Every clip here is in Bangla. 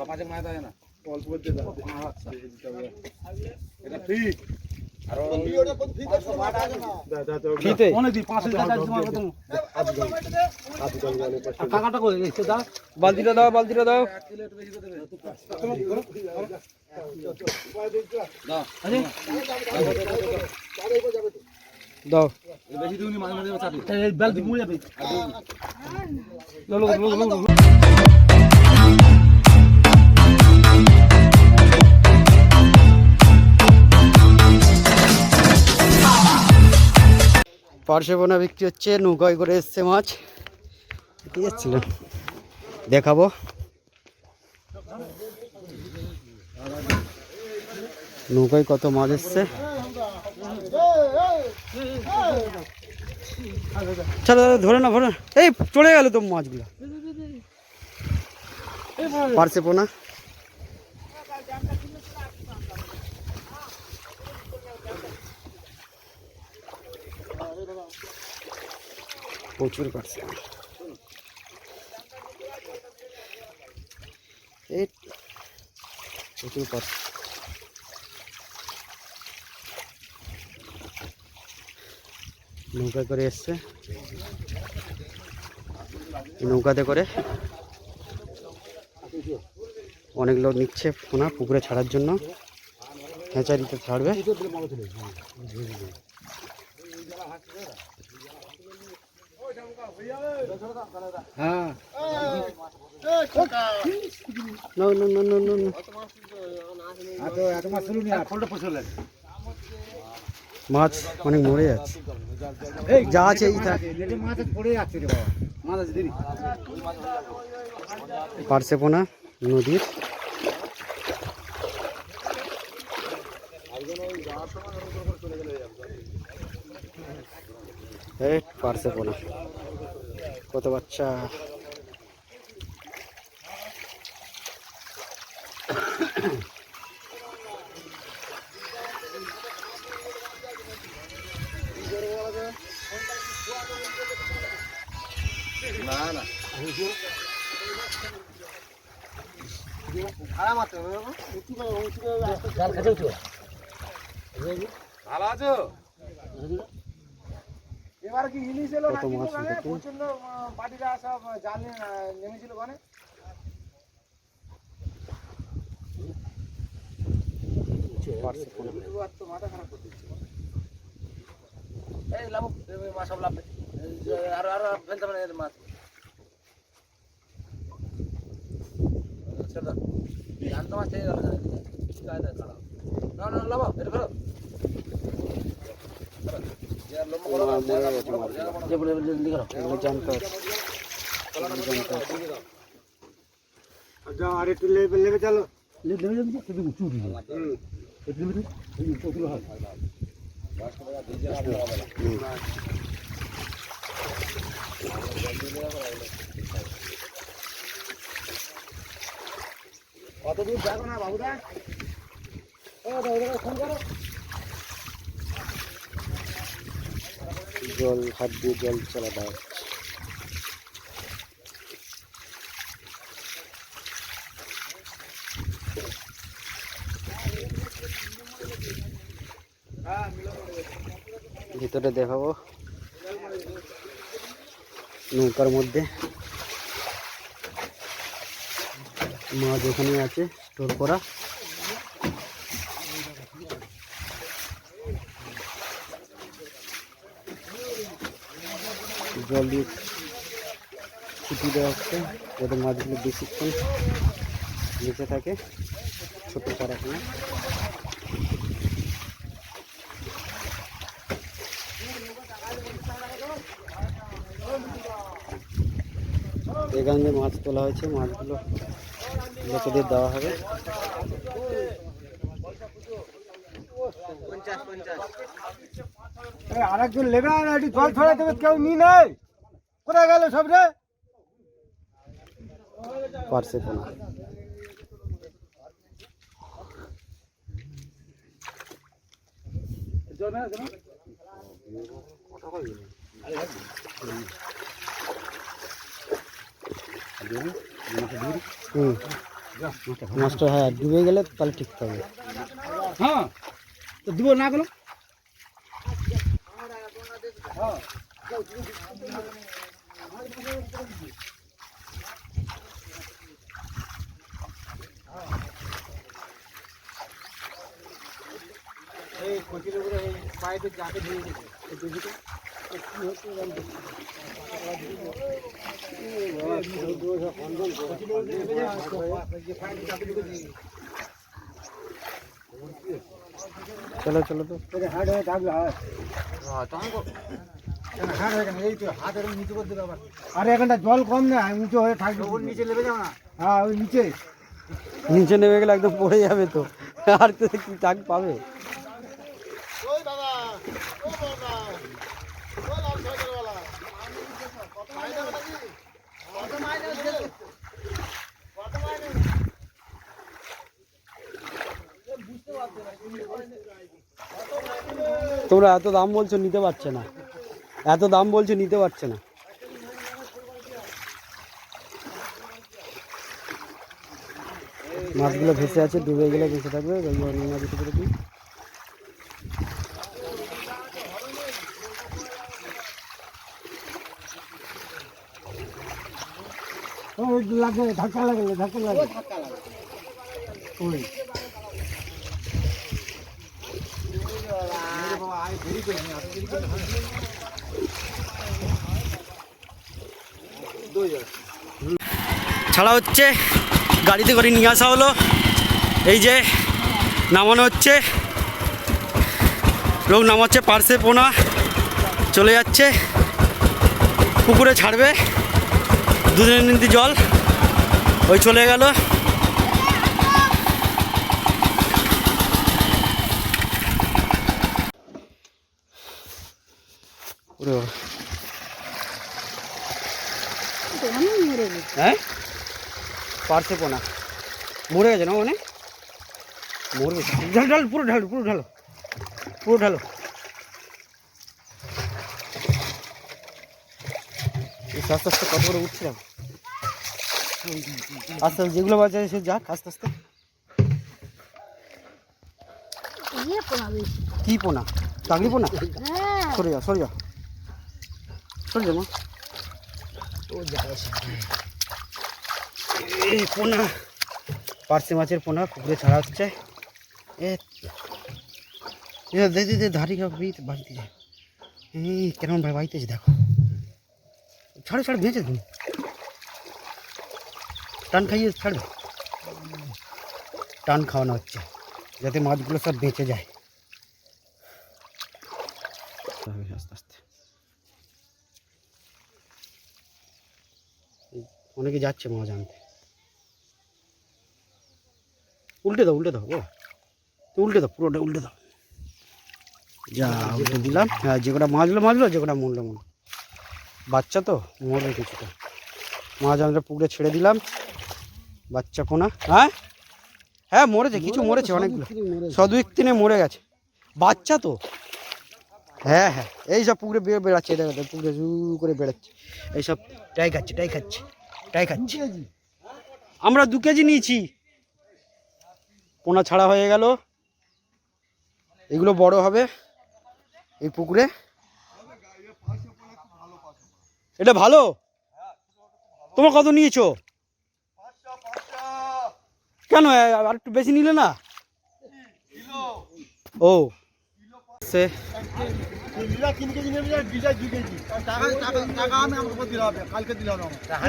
পাঁচেক মাছ দেয় না অল্প আচ্ছা এটা দিন দাও বালতিটা দাও বালতিটা দাও। দাও। দাও। বেশি দিউনি মাঝে মাঝে চাপি। এই বেল দিয়ে মুড়ে যাবে। পার্শ্বে বোনা বিক্রি হচ্ছে, নৌকায় করে এসছে মাছ। ঠিক দেখাবো। নৌকায় কত মাছ এসছে। ধরে না ধরে। এই, চলে গেল তো মাছগুলো। পারছে পোনা প্রচুর পারছে এই প্রচুর পারছে নৌকা করে এসছে। নৌকাতে করে অনেক লোক নিচ্ছে পোনা পুকুরে ছাড়ার জন্য। হ্যাচারিতে ছাড়বে। হ্যাঁ no, no, no. এত এত মাছ অনেক মরে যাচ্ছে এই যা আছে এই থাক নেটে মাছ দিদি পারছে পোনা কত বাচ্চা? না না। ভালো আছো? এবার কি ইলিশ এলো মাছ দেখুন। প্রচণ্ড পাটিরা সব জাল নেমেছিল ওখানে। মাথা খারাপ করে দিচ্ছে। এই লাভ মাছ সব লাভ আরও আরও ফেলতে পারে মাছ। ছেড়ে দাও। জান মাছ গেল কায়দা খারাপ। না না লাভ এটা ফেলো। কত দূর যাব না বাবুদা? ও দাদা ফোন করো। জল, হাত দিয়ে জল চলা দেওয়া ভিতরে দেখাবো। নৌকার মধ্যে। মাছ ওখানে আছে, স্টোর করা। জল দিয়ে ছুটি দেওয়া হচ্ছে, যাতে মাছগুলো বেশিক্ষণ বেঁচে থাকে। ছোট কিনা। এখান দিয়ে মাছ তোলা হয়েছে, মাছগুলো লোকেদের দেওয়া হবে। আরেকজন লেবে আর একটু জল দেবে কেউ নি নাই। কোথায় গেল সব রে পারছে পোনা জল হুম মাছটা হ্যাঁ ডুবে গেলে তাহলে ঠিক থাকবে হ্যাঁ তো দিব না গেল এই কচির উপরে এই পাইপে যাকে ধরে দিয়েছে এই দিদিকে চলো চলো তো। হার্ড হয়ে থাকলে হয়। হ্যাঁ তখন হার্ড হয়ে আরে এখানটা জল কম না উঁচু হয়ে থাকবে। ওর নিচে নেমে যাও না। হ্যাঁ ওই নিচে। নিচে নেমে গেলে একদম পড়ে যাবে তো। আর তো কি টাক পাবে। তোমরা এত দাম বলছো নিতে পারছে না। এত দাম বলছে নিতে পারছে না। মাছগুলো ভেসে আছে ডুবে গেলে ভেসে থাকবে অন্য মাছ করে। দিই ওই লাগে ধাক্কা লাগলে ধাক্কা লাগে। ওই। ছাড়া হচ্ছে গাড়িতে করে নিয়ে আসা হলো। এই যে নামানো হচ্ছে। লোক নামাচ্ছে পার্সে পোনা চলে যাচ্ছে। পুকুরে ছাড়বে। দুদিনের নিন্দি জল, ওই চলে গেল। ওরে। হ্যাঁ? পার্সে পোনা। মরে গেছে না মানে? মরবে ঢাল ঢাল পুরো ঢাল পুরো ঢালো। পুরো ঢালো। আস্তে আস্তে কত করে উঠছিলাম। আস্তে আস্তে যেগুলো বাচ্চা সে যাক আস্তে আস্তে। ইয়ে কি পোনা? টাকলি পোনা? হ্যাঁ। সরে যাও সরে যাও। সরে যাও মা। এই পোনা পার্সে মাছের পোনা পুকুরে ছাড়া হচ্ছে। এ দে দে দে ধারি খাও বাড়িতে যায় এই কেমন ভাই বাড়িতে দেখো। ছাড়ো ছাড়ো ভেঙেছে তুমি টান খাইয়ে ছাড়বে। টান খাওয়ানো হচ্ছে যাতে মাছগুলো সব বেঁচে যায়। আস্তে আস্তে এই অনেকে যাচ্ছে মাছ আনতে। উল্টে দাও উল্টে দাও ও তো উল্টে দাও পুরোটা উল্টে দাও। যা উল্টে দিলাম। হ্যাঁ যে কটা মাছলো মাছলো যে কটা মরলো মরলো। বাচ্চা তো মরবে কিছুটা। মাছ আমরা পুকুরে ছেড়ে দিলাম। বাচ্চা পোনা হ্যাঁ? হ্যাঁ মরেছে কিছু মরেছে অনেকগুলো। সদুইক তিনে মরে গেছে। বাচ্চা তো। হ্যাঁ হ্যাঁ এই সব পুকুরে বেড়াচ্ছে দেখো, পুকুরে জু করে বেড়াচ্ছে। এইসব টাই খাচ্ছে টাই খাচ্ছে। টাই খাচ্ছি। আমরা দু কেজি নিয়েছি। পোনা ছাড়া হয়ে গেল। এগুলো বড় হবে এই পুকুরে। এটা ভালো? তোমার কত নিয়েছো? কেন আর একটু বেশি নিলে না? ও। টাকা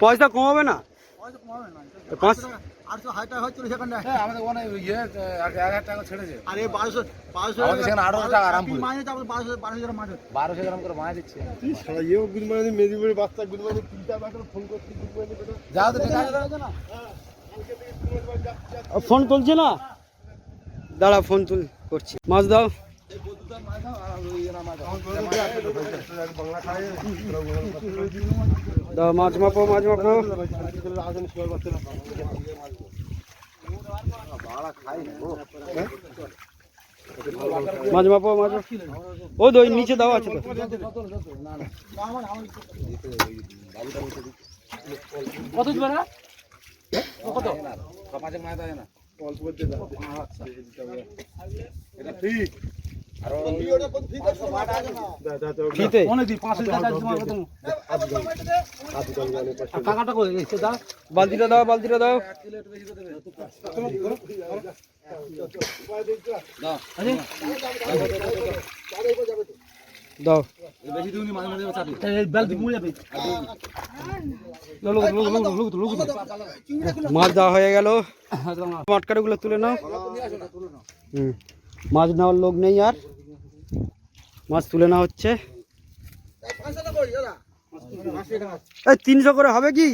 পয়সা কমাবে না। পাঁচ আটশো হাজার টাকা হচ্ছিল সেখানটা হ্যাঁ আমাদের ওখানে ইয়ে এক হাজার টাকা ছেড়েছে। আরে বারোশো বারোশো আমাদের সেখানে আঠারোশো টাকা আরাম করে। মাইনে বারোশো বারোশো টাকা মাছ বারোশো গ্রাম করে মাছ দিচ্ছে। সারা ইয়েও গুড মর্নিং মেদিনীপুরের বাচ্চা গুড তিনটা ফোন করছি গুড তো ঠিক ফোন তুলছে না? দাঁড়া ফোন তুল করছি। মাছ দাও। দাও। মাছ মাপো মাছ মাপো। মাছ মাপো মাছ। ও ওই নিচে দাও আছে তো। কত দিবে না। কত এটা ঠিক। বালতিটা দাও বালতিটা দাও। দাও। মাছ দেওয়া হয়ে গেল। মাটকারিগুলো তুলে নাও। হুম। মাছ নেওয়ার লোক নেই আর। মাছ তুলে না হচ্ছে। এই তিনশো করে হবে কি?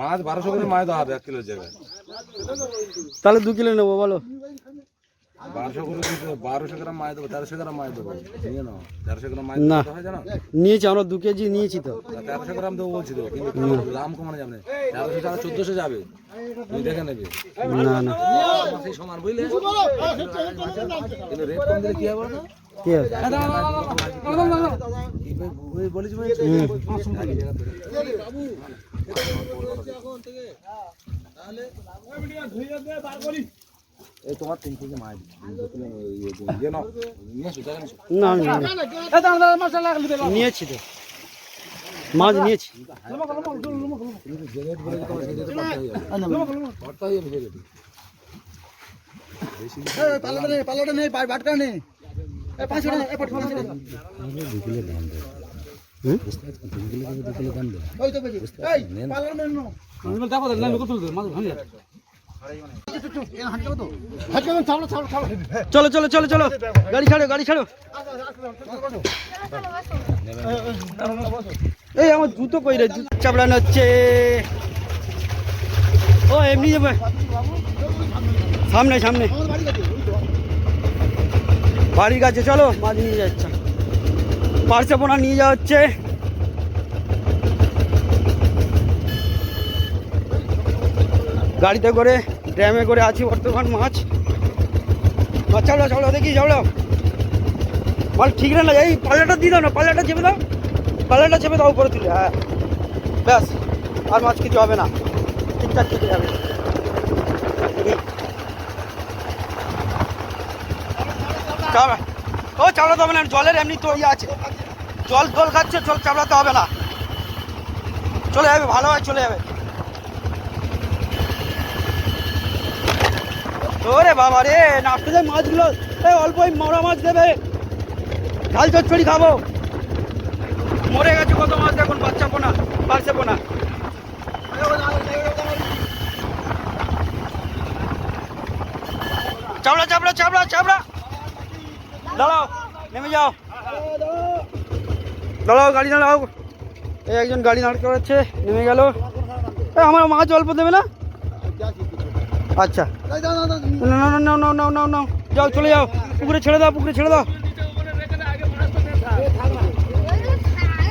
মাছ বারোশো করে মাছ দেওয়া হবে এক কিলোর জায়গায়। তাহলে দু কিলো নেব বলো। বারোশো করে বারোশো গ্রাম মাছ দেবো তেরোশো গ্রাম মাছ দেবো। নিয়ে নাও তেরোশো গ্রাম মাছ না। নিয়েছি আমরা দু কেজি নিয়েছি তো। তেরোশো গ্রাম দেবো বলছি তো কিন্তু দাম কমানো যাবে না। তেরোশো টাকা চোদ্দশো যাবে। তুমি দেখে নেবে। না না। সেই সমান বুঝলে? কিন্তু রেট কম দিলে কি হবে কি ওই বলেছি বলেছি। এই তোমার তিন কেজি মাছ ইয়ে ইয়ে নিয়েছো না নিয়েছি তো মাছ নিয়েছি পাল্লাটা নেই বাটকা নেই পাঁচশো টাকা পাঁচশো টাকা দেখো চলো চলো চলো চলো। গাড়ি ছাড়ো গাড়ি ছাড়ো। এই, আমার জুতো কই রে? জুতো চাপড়ানো হচ্ছে। ও, এমনি যাবে সামনে সামনে। বাড়ির কাছে চলো, মাছ নিয়ে যাচ্ছে পার্সে পোনা নিয়ে যাওয়া হচ্ছে। গাড়িতে করে ড্যামে করে আছি বর্তমান মাছ। মাছ চাপড়া দেখি চাপড়া মাল ঠিক না, এই পাল্লাটা দিয়ে দাও না, পাল্লাটা চেপে দাও। পাল্লাটা চেপে দাও উপরে তুলে হ্যাঁ। ব্যাস, আর মাছ কিছু হবে না। ঠিকঠাক থেকে যাবে ও চাপড়াতে হবে না, জলের এমনি তো ইয়ে আছে। জল জল খাচ্ছে জল চাপড়াতে হবে না। চলে যাবে, ভালো হয়, চলে যাবে। ওরে বাবা রে নাপতে যায় মাছগুলো, এই অল্প ওই মরা মাছ দেবে। ঝাল চচ্চড়ি খাব। মরে গেছে কত মাছ দেখুন, বাচ্চা পোনা পারছে পোনা। চাপড়া চাপড়া চাপড়া চাপড়া দাঁড়াও, নেমে যাও। দাঁড়াও, গাড়ি দাঁড়াও। এই একজন গাড়ি দাঁড় করাচ্ছে, নেমে গেল। আমার মাছ অল্প দেবে না? আচ্ছা। না না না না না না না যাও চলে যাও। পুকুরে ছেড়ে দাও পুকুরে ছেড়ে দাও।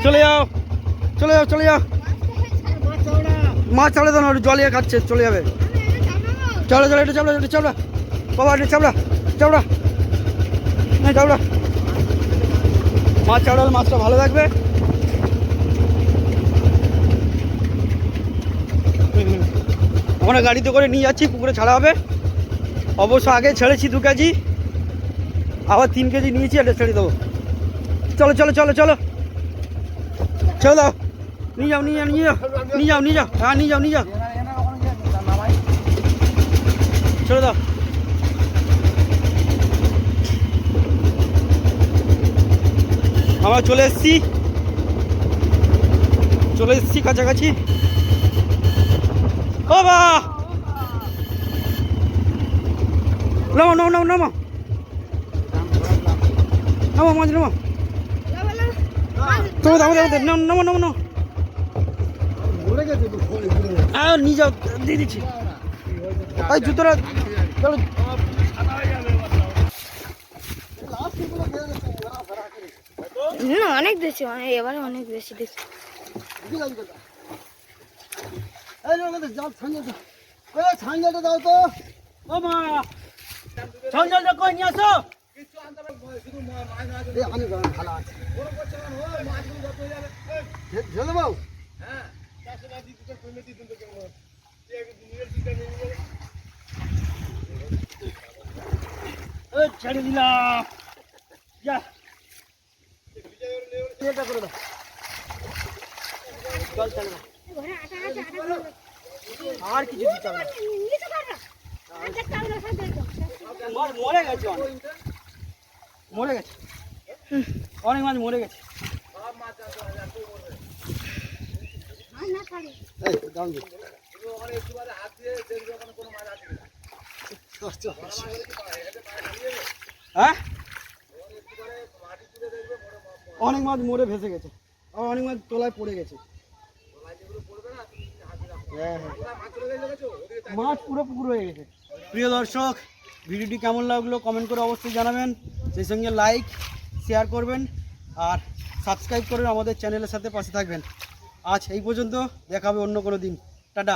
চলে যাও। চলে যাও চলে যাও। মাছ ছাড়ে দাও না জলিয়ে খাচ্ছে চলে যাবে। চাপড়া চাপড়া এটা চাপড়া এটা চাপড়া বাবা এটা চাপড়া চাপড়া না চাপড়া মাছ চাপড়ালে মাছটা ভালো থাকবে। আমরা গাড়িতে করে নিয়ে যাচ্ছি, পুকুরে ছাড়া হবে। অবশ্য আগে ছেড়েছি দু কেজি, আবার তিন কেজি নিয়েছি এটা ছেড়ে দেবো। চলো চলো চলো চলো। চলো দাও। নিয়ে যাও নিয়ে যাও নিয়ে যাও। নিয়ে যাও নিয়ে যাও। হ্যাঁ নিয়ে যাও নিয়ে যাও। ছেড়ে দাও। আমরা চলে এসছি। চলে এসছি কাছাকাছি। ও বা নামো নামো নামো নামো। নামো মাঝ নামো। তো দাও দাও, নামো নামো নামো হ্যাঁ নিয়ে যাও দিয়ে দিচ্ছি। এই জুতোটা চলো। অনেক বেশি অনেক এবারে অনেক বেশি দেখছি। এই জাল ছাঙ্গে ছাঙ্গেটা দাও তো। ও মা চল চল চল, কই নিয়ে আসো। এই আমি ভালো আছে। এই, ঝেলে বাবু হ্যাঁ এই, ছেড়ে দিলাম যা। এটা করে দাও। চল ছেড়ে আর কিছু দিতে হবে মরে গেছে অনেক। অনেক মাছ মরে গেছে। কোনো মাছ। হ্যাঁ? অনেক মাছ মরে ভেসে গেছে। আর অনেক মাছ তোলায় পড়ে গেছে। মাছ পুরো পুকুর হয়ে গেছে। প্রিয় দর্শক, ভিডিওটি কেমন লাগল কমেন্ট করে অবশ্যই জানাবেন। সেই সঙ্গে লাইক শেয়ার করবেন আর সাবস্ক্রাইব করবেন আমাদের চ্যানেলের সাথে পাশে থাকবেন। আজ এই পর্যন্ত দেখাবে অন্য কোনো দিন। টাটা।